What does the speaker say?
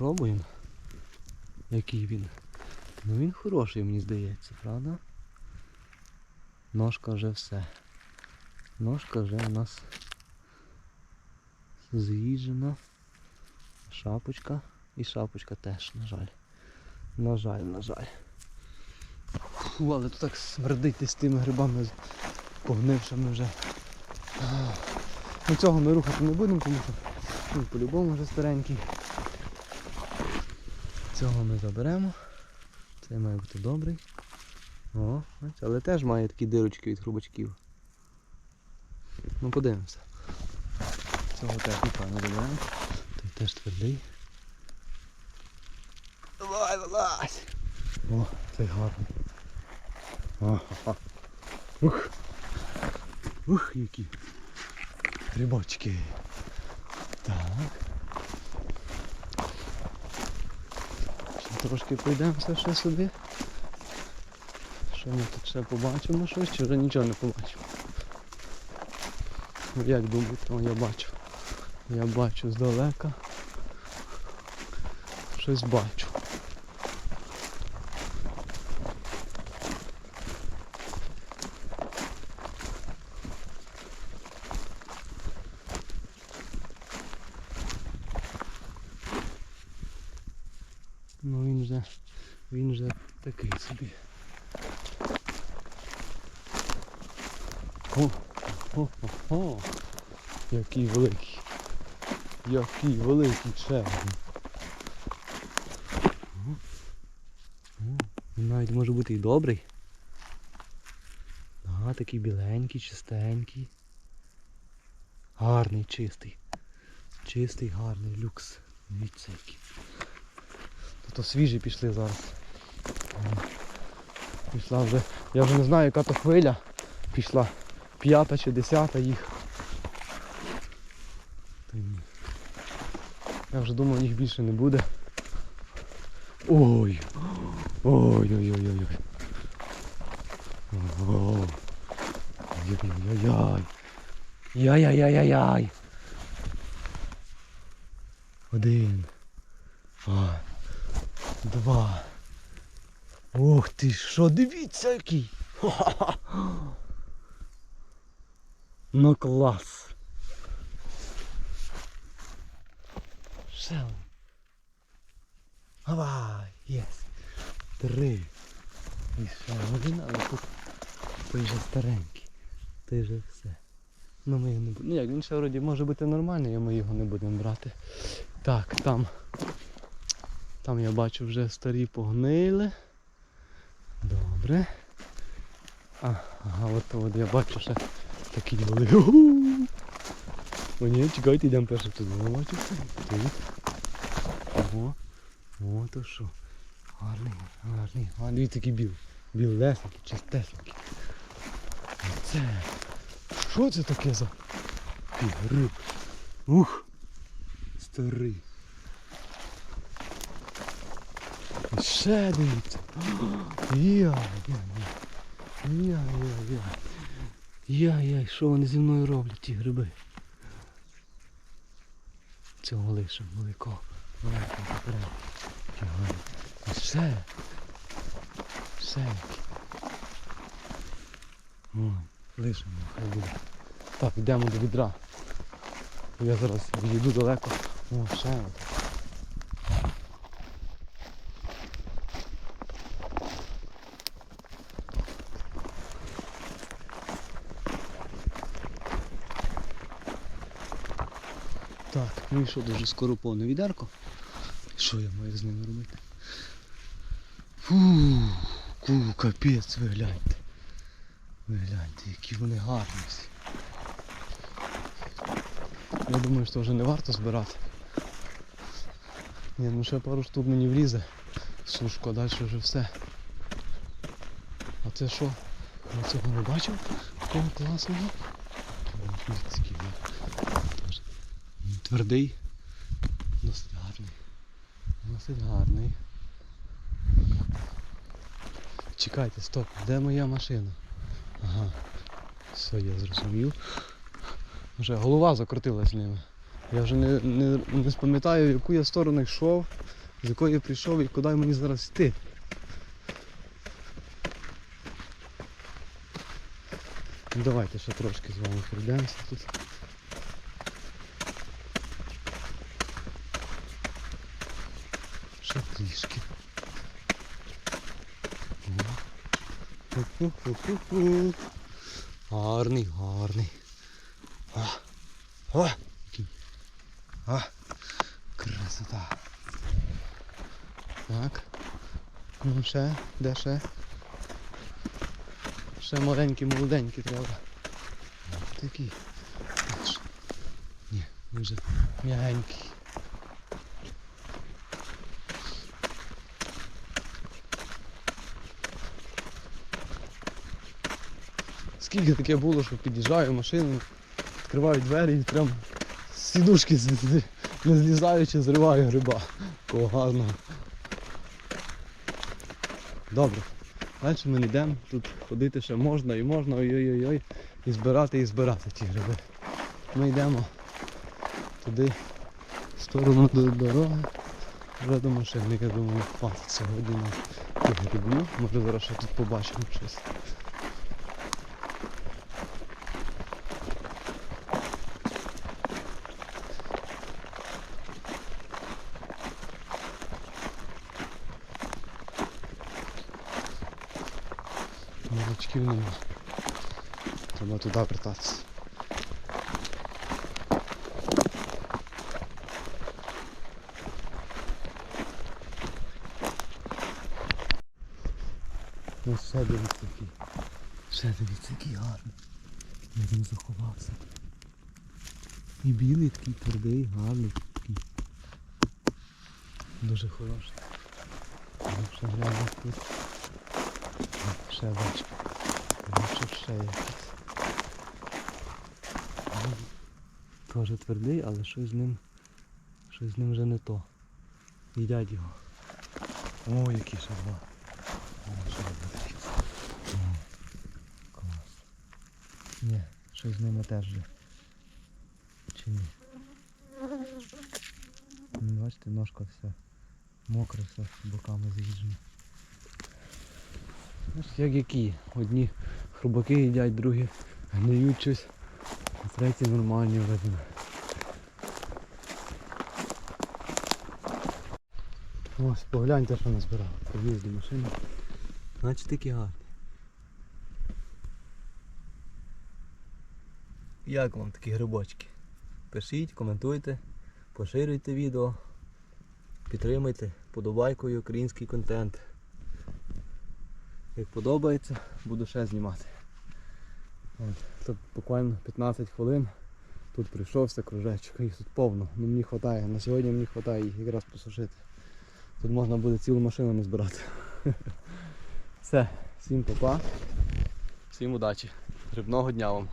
Попробуємо. Який він. Ну він хороший, мені здається, правда? Ножка вже все. Ножка вже у нас з'їжджена. Шапочка. І шапочка теж, на жаль. На жаль, на жаль. Фу, але тут так смердить з тими грибами погнившими вже. Ну цього ми рухати не будемо, тому що він по-любому вже старенький. Цього ми заберемо. Цей має бути добрий. О, але теж має такі дирочки від хрубачків. Ну подивимося. Цього теж непогано заберемо. Той теж твердий. Давай, вилазь! О, цей гарний. Ага. Ух! Ух, які грибочки. Так. Трошки пройдемося ще сюди. Що ми тут ще побачимо щось, чи вже нічого не побачимо. Ну, Як думаєте, я бачу. Я бачу здалека. Щось бачу. Ну він же, такий собі. О, о, о, о, який великий. Який великий червень. Він навіть може бути і добрий. Ага, такий біленький, чистенький. Гарний, чистий. Чистий, гарний люкс. Дивіться який. То свіжі пішли зараз. Пішла вже. Я вже не знаю, яка то хвиля. Пішла п'ята чи десята їх. Я вже думав, їх більше не буде. Ой! Ой-ой-ой-ой-ой. Ой. Яй-яй-яй. Яй-яй-яй-яй. Один. А. Два. Ох ти що, дивіться який! Ха-ха-ха. Ну клас. Один. Давай, єс. Три. І ще один, але тут той вже старенький. Той вже все. Ну ми його не будемо. Ну як, він ще вроді може бути нормальний, а ми його не будемо брати. Так, там. Там я бачу вже старі погнили. Добре. А, ага, от, от я бачу ще такі. Уху! О, ні, чекайте, йдемо перше туди. О, бачу. Тут. Ого. О, то що. Гарний, гарний, гарний. Такий біл. Білесенький, чистесенький. Оце. Що це таке за гриб? Ух! Старий. І Ще дивіться. Яй-яй-яй. Яй-яй-яй. Що вони зі мною роблять, ті гриби? Цього лишимо великого. Великого попереду. І ще. Які. Ой, лишимо, хай буде. Так, йдемо до відра. Я зараз відійду далеко. О, ще Ну і що, дуже скоро повне відерко. Що я маю з ними робити? Фу, капець, ви гляньте. Ви гляньте, які вони гарні. Я думаю, що вже не варто збирати. Ні, ну ще пару штук мені влізе. Сушко, а далі вже все. А це що? Я цього не бачив? Такого класного. Твердий. Досить гарний. Досить гарний. Чекайте, стоп, де моя машина? Ага. Все, я зрозумів. Вже голова закрутилась ними. Я вже не, не, не спам'ятаю, в яку я сторону йшов, з якої я прийшов і куди мені зараз йти. Ну, Давайте ще трошки з вами пройдемося тут. Ще трішки. О. Гарний, гарний. О, красота. Так. Ну ще, де ще? Ще маленький, молоденький треба. Такий. Ні, вже м'ягенький. Скільки таке було, що під'їжджаю машину, відкриваю двері і прям з сідушки не злізаючи зриваю гриба. Такого гарного. Добре. Далі ми не йдемо. Тут ходити ще можна і можна, ой-ой-ой, і збирати, і збирати ті гриби. Ми йдемо туди, в сторону до дороги, вже до машини. Я думаю, хватить сьогодні на тих грибів. Може зараз ще тут побачимо щось. Молочків нема. Треба туди вертатися. Ну ще дивіться який. Ще дивіться який гарний. Я він заховався. І білий такий твердий, гарний такий. Дуже хороший. Ще глянемо тут. Ще бачу. Бачу ще. Ну, Теж твердий, але щось з ним. Щось з ним вже не то. Їдять його. О, які ще два. О, ще два. Клас. Ні, щось з ними теж вже. Чи ні? Ну, Бачите, ножка вся мокра, все боками з'їжджена. Як які. Одні хробаки їдять, другі гниють щось, а треті нормальні видно. Ось, погляньте, що назбирав. Привіз до машини. Значить такі гарні. Як вам такі грибочки? Пишіть, коментуйте, поширюйте відео, підтримуйте подобайкою український контент. Як подобається, буду ще знімати. От, тут буквально 15 хвилин. Тут прийшовся кружечок, їх тут повно. Ну мені вистачає. На сьогодні мені вистачає їх якраз посушити. Тут можна буде цілу машину не збирати. Все, всім па-па, всім удачі. Рибного дня вам.